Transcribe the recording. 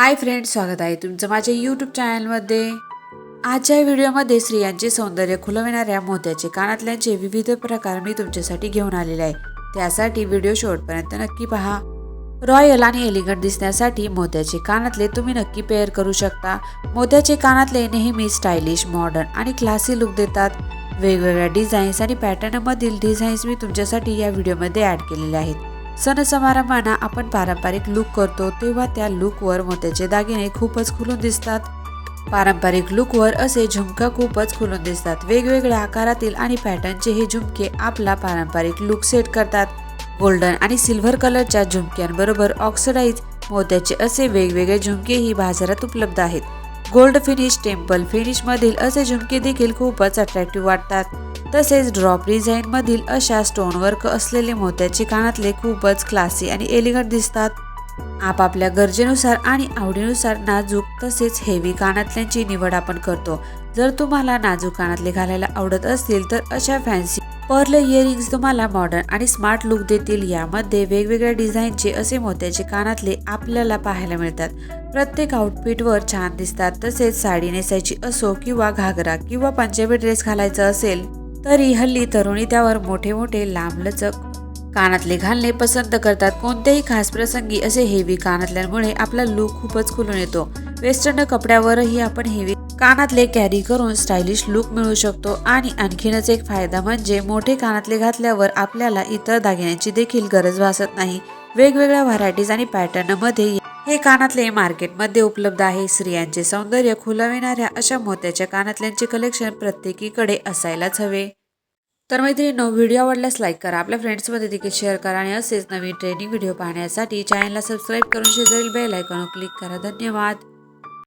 Hi friend स्वागत आहे तुमचं माझ्या यूट्यूब चॅनलमध्ये आजच्या व्हिडिओमध्ये स्त्रियांचे सौंदर्य खुलविणाऱ्या मोत्याचे कानातल्यांचे विविध प्रकार मी तुमच्यासाठी घेऊन आलेले आहे. त्यासाठी व्हिडिओ शेवटपर्यंत नक्की पहा. रॉयल आणि एलिगंट दिसण्यासाठी मोत्याचे कानातले तुम्ही नक्की पेअर करू शकता. मोत्याचे कानातले नेहमी स्टायलिश मॉडर्न आणि क्लासी लुक देतात. वेगवेगळ्या डिझाईन्स आणि पॅटर्नमधील डिझाईन्स मी तुमच्यासाठी या व्हिडिओमध्ये ॲड केलेले आहेत. सण समारंभांना आपण पारंपरिक लुक करतो तेव्हा त्या लुकवर मोत्याचे दागिने खूपच खुलून दिसतात. पारंपरिक लुकवर असे झुमका खूपच खुलून दिसतात. वेगवेगळ्या आकारातील आणि पॅटर्नचे हे झुमके आपला पारंपरिक लुक सेट करतात. गोल्डन आणि सिल्व्हर कलरच्या झुमक्यांबरोबर ऑक्सिडाईज मोत्याचे असे वेगवेगळे झुमकेही बाजारात उपलब्ध आहेत. गोल्ड फिनिश टेम्पल फिनिशमधील असे झुमके देखील खूपच अट्रॅक्टिव्ह वाटतात. तसेच ड्रॉप डिझाईन मधील अशा स्टोन वर्क असलेले मोत्याचे कानातले खूपच क्लासी आणि एलिगंट दिसतात. आपापल्या गरजेनुसार आणि आवडीनुसार नाजूक तसेच हेवी कानातल्यांची निवड आपण करतो. जर तुम्हाला नाजूक कानातले घालायला आवडत असतील तर अशा फॅन्सी पर्ल इयरिंग्स तुम्हाला मॉडर्न आणि स्मार्ट लुक देतील. यामध्ये वेगवेगळ्या डिझाईनचे असे मोत्याचे कानातले आपल्याला पाहायला मिळतात. प्रत्येक आउटफिटवर छान दिसतात. तसेच साडी नेसायची असो किंवा घागरा किंवा पंजाबी ड्रेस घालायचा असेल तरी हल्ली तरुणी त्यावर मोठे मोठे लांबलचक कानातले घालणे पसंत करतात. कोणत्याही खास प्रसंगी असे हेवी कानातल्यांमुळे आपला लुक खूपच खुलून येतो. वेस्टर्न कपड्यावरही आपण हेवी कानातले कॅरी करून स्टायलिश लुक मिळू शकतो आणि आणखीनच एक फायदा म्हणजे मोठे कानातले घातल्यावर आपल्याला इतर दागिन्यांची देखील गरज भासत नाही. वेगवेगळ्या व्हरायटीज आणि पॅटर्नमध्ये हे कानातले मार्केटमध्ये उपलब्ध आहे. स्त्रियांचे सौंदर्य खुलविणाऱ्या अशा मोत्याच्या कानातल्यांचे कलेक्शन प्रत्येकीकडे असायलाच हवे. तर मैत्रिणींनो व्हिडिओ आवडल्यास लाईक करा. आपल्या फ्रेंड्समध्ये देखील शेअर करा आणि असेच नवीन ट्रेनिंग व्हिडिओ पाहण्यासाठी चॅनलला सबस्क्राईब करून शेजारील बेल आयकॉनवर क्लिक करा. धन्यवाद!